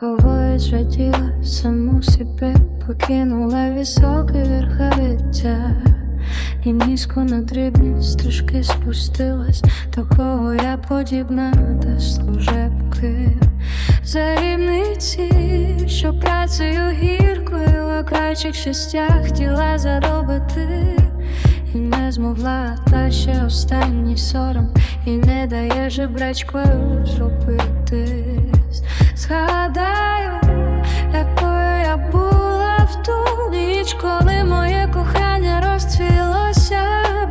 Кого жаділа саму себе, покинула високе верховиття І низько на дрібні стрижки спустилась, кого я подібна до служебки. Зарівниці, що працею гіркою, у крайчих щастях тіла заробити змогла, та ще останній сором, і не дає жебрачкою зробитись. Згадаю, якою я була в ту ніч, коли моє кохання розцвілося,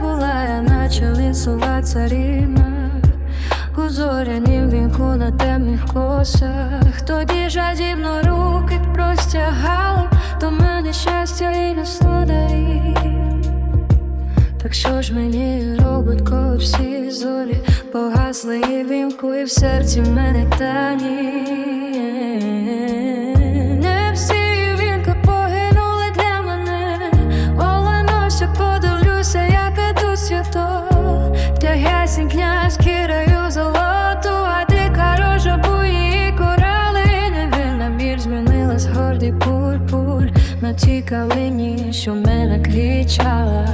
була я, наче лісова царівна. У зорянім вінку на темних косах, тоді жадібно руки що ж мені робить, коли всі зорі погасли і вімку, і в серці в мене тані. Не всі вінки погинули для мене, Оленося, подивлюся, як іду свято, втягайся князь кіраю золоту, а ти карожа бої корали, невинна біль змінилась гордий пурпур на тій калині, що мене кричала.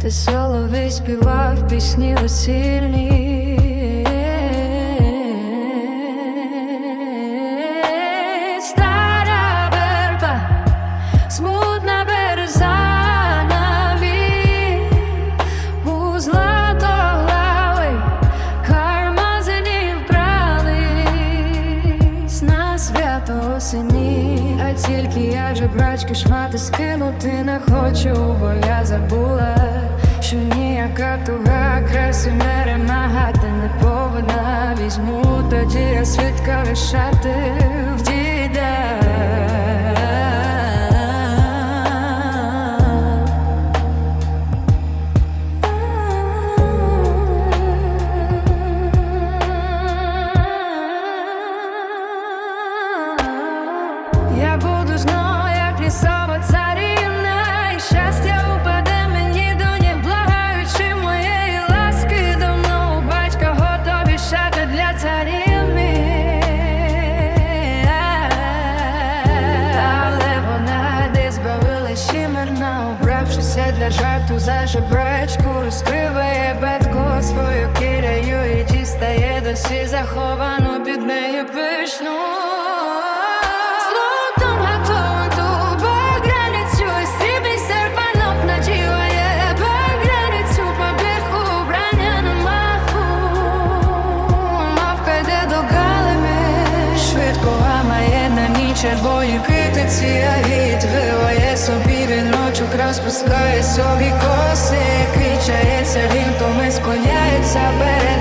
Ти соловей співав пісні весільні. Тільки я жебрачки шмати скинути не хочу, бо я забула, що ніяка туга красу не ремагати не повинна візьму, тоді я свідка лишати Як лісова царівна, і щастя упаде мені до ніг, благаючи моєї ласки, давно у батька готові шати для царівни. Але вона десь збавила шимерна, обравшися для жарту за жебрачку, розкриває бетко свою кирею і дістає досі заховану під нею пишну. Червоні китиці, а гід виває собі віночок, розпускає собі коси, кричається він, то ми склоняється перед